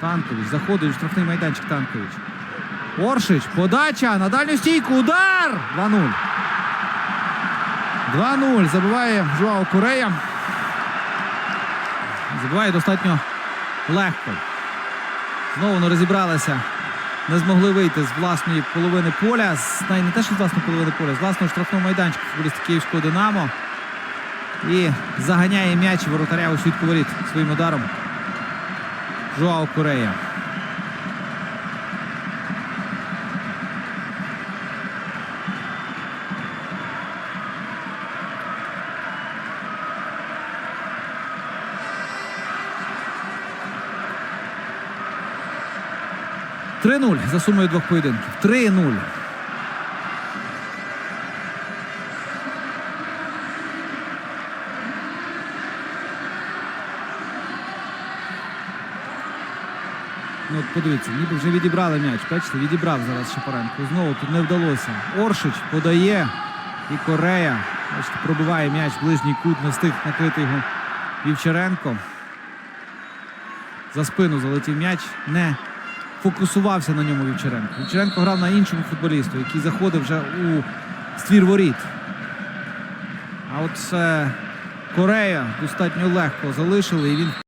Танкович заходить у штрафний майданчик Танкович. Оршич. Подача на дальню стійку. Удар! 2-0. 2-0. Забиває Жуао Корея. Забиває достатньо легко. Знову не розібралися. Не змогли вийти з власної половини поля. З, навіть не те, що з власної половини поля, з власного штрафного майданчика футболісти Київського Динамо. І заганяє м'яч воротаря у світку воріт своїм ударом. Жуао Корея. Три нуль за сумою двох поєдинків. 3-0. Ну, подивіться, ніби вже відібрали м'яч. Бачите, відібрав зараз Шапаренко. Знову тут не вдалося. Оршич подає. І Корея. Бачите, пробиває м'яч ближній кут, не встиг накрити його Вівчаренко. За спину залетів м'яч. Не фокусувався на ньому Вівчаренко. Вівчаренко грав на іншому футболісту, який заходив вже у ствір воріт. А от е, Корея достатньо легко залишили і він